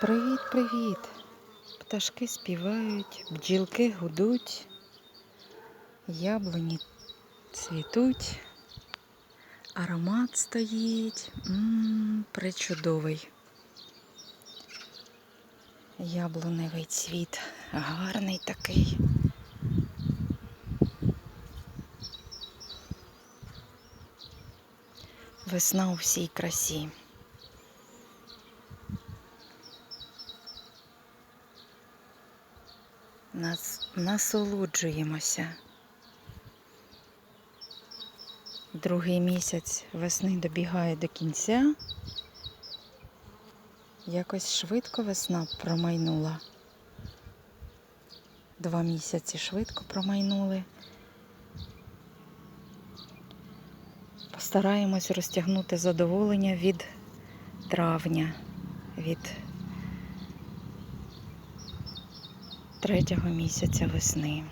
Привіт-привіт! Пташки співають, бджілки гудуть, яблуні цвітуть, аромат стоїть. М, причудовий. Яблуневий цвіт, гарний такий. Весна у всій красі. Нас, насолоджуємося. Другий місяць весни добігає до кінця. Якось швидко весна промайнула. Два місяці швидко промайнули. Постараємось розтягнути задоволення від травня, від третього місяця весни.